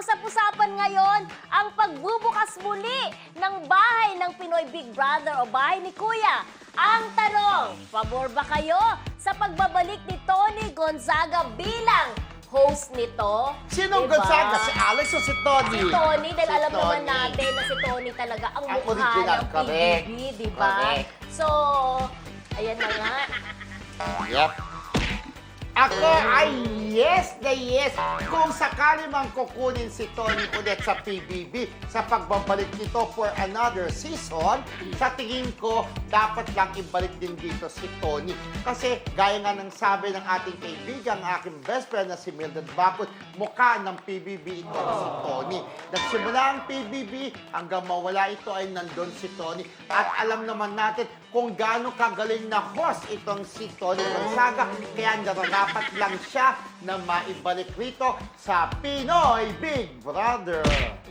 usap-usapan ngayon ang pagbubukas muli ng bahay ng Pinoy Big Brother o bahay ni Kuya. Ang tanong, pabor ba kayo sa pagbabalik ni Tony Gonzaga bilang host nito? Sinong Diba? Gonzaga? Si Alex o si Tony? Si Tony, dahil Si alam naman Tony. natin na si Tony talaga ang Ang mukha original, ng correct. PBB, di ba? So, ayan na nga. Yep. Ako ay yes na yes kung sakali mang kukunin si Tony ulit sa PBB sa pagbabalik nito for another season, sa tingin ko, dapat lang ibalik din dito si Tony. Kasi gaya nga ng sabi ng ating kaibigan, aking best friend na si Mildred Bacot, mukha ng PBB ito si Tony. Nagsimula ang PBB, hanggang mawala ito ay nandun si Tony. At alam naman natin kung gaano kagaling na host itong si Tony Gonzaga. Kaya nararapat lang siya na maibalik rito sa Pinoy Big Brother.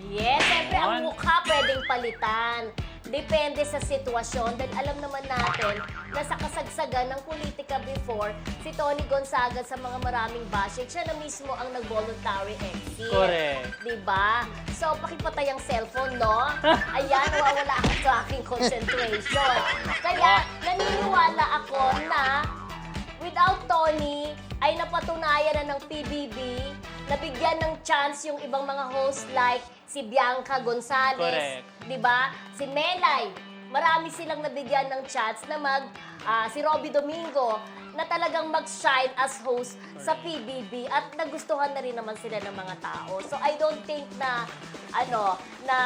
Yes, siyempre ang mukha pwedeng palitan. Depende sa sitwasyon. Dahil alam naman natin na sa kasagsagan ng politika before, si Tony Gonzaga sa mga maraming bashing, siya na mismo ang nag-voluntary exit. Correct. Diba? So, pakipatay ang cellphone, no? Ayan, nawawala ako sa aking concentration. Kaya, naniniwala ako na without Tony, ay napatunayan na ng PBB, nabigyan ng chance yung ibang mga host like si Bianca Gonzalez, Correct. 'di ba? Si Melay. Marami silang nabigyan ng chance na mag ah, si Robby Domingo na talagang mag-shine as host sa PBB at nagustuhan na rin naman sila ng mga tao. So I don't think na ano na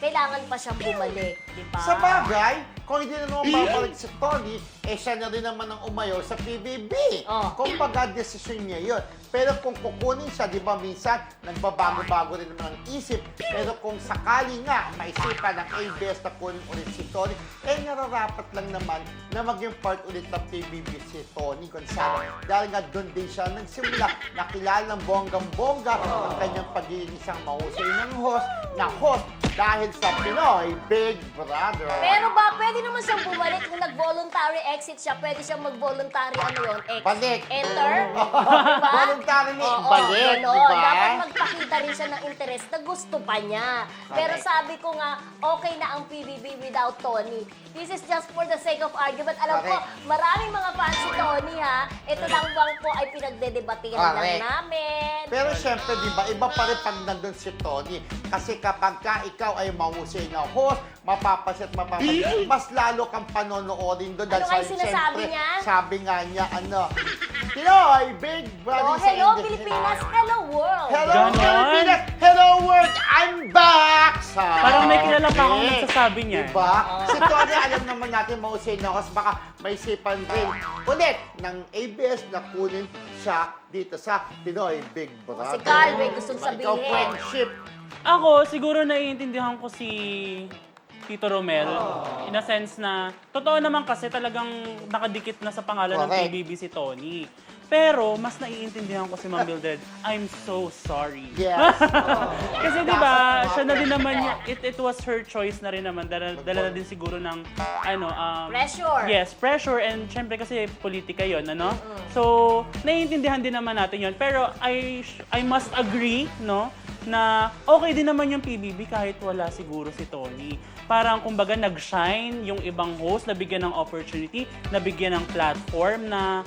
kailangan pa siyang bumalik, 'di ba? Sa bagay, kung hindi na naman babalik si Tony, eh siya na rin naman ang umayo sa PBB. Oh. Kung baga, desisyon niya yun. Pero kung kukunin siya, di ba minsan, nagbabago-bago rin naman ang isip. Pero kung sakali nga, maisipan ng ABS na kunin ulit si Tony, eh nararapat lang naman na maging part ulit ng PBB si Tony Gonzalo. Dahil nga doon din siya nagsimula, nakilala ng bonggang-bongga ang kanyang pagiging isang mahusay ng host, na host dahil sa Pinoy Big Brother. Pero ba, pwede naman siyang bumalik kung nag-voluntary exit siya, pwede siyang mag-voluntary ano yun, exit. Balik. Enter. diba? Voluntary na Oo, ibalik, ganon. di ba? Dapat magpakita rin siya ng interest na gusto pa niya. Pero sabi ko nga, okay na ang PBB without Tony. This is just for the sake of argument. Alam ko, Correct. maraming mga fans si Tony ha. Ito lang bang po ay pinagdedebatihan lang Correct. namin. Pero syempre, di ba, iba pa rin pag nandun si Tony. Kasi kapag ka ikaw ay mahusay na host, mapapasit, mapapasit, mas lalo kang panonoodin doon. Ano nga yung sa- sinasabi niya? Sabi nga niya, ano, Pinoy, Big Brother Oh, sa hello English. Pilipinas, hello world. Hello, Ganon. Pilipinas! Hello, world! I'm back! Sabi. Parang may kilala pa akong nagsasabi niyan. Diba? Si Tony, alam naman natin mahusay na host. Baka may sipan rin ulit ng ABS na kunin siya dito sa Pinoy Big Brother. Si Carl, may gustong Diba? Ikaw, sabihin. friendship. Ako, siguro naiintindihan ko si Tito Romel in a sense na totoo naman kasi talagang nakadikit na sa pangalan ng Correct. PBB si Tony. Pero mas naiintindihan ko si Ma'am Mildred, I'm so sorry. Yes. Kasi di ba, siya na din naman niya, it, it was her choice na rin naman, dala, dala na din siguro ng, ano, um, Pressure. Yes, pressure and syempre kasi politika yon ano? So, naiintindihan din naman natin yon Pero I, sh- I must agree, no? Na okay din naman yung PBB kahit wala siguro si Tony. Parang kumbaga nag-shine yung ibang host, nabigyan ng opportunity, nabigyan ng platform na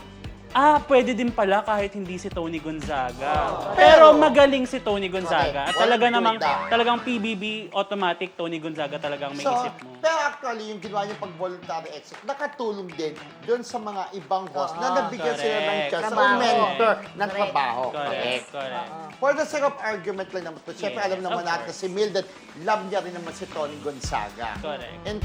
ah, pwede din pala kahit hindi si Tony Gonzaga. Pero- Pero, magaling si Tony Gonzaga. At talaga Walang namang, duda. talagang PBB, automatic Tony Gonzaga talagang may So, isip mo. pero actually, yung ginawa niya pag voluntary exit, nakatulong din doon sa mga ibang host na Oo. nabigyan sila ng Correct. chance Trabaho. mentor ng Correct. trabaho. Correct, correct. For the sake of argument lang naman to, syempre Yes, alam naman of natin course. si Mildred, love niya rin naman si Tony Gonzaga. Correct. And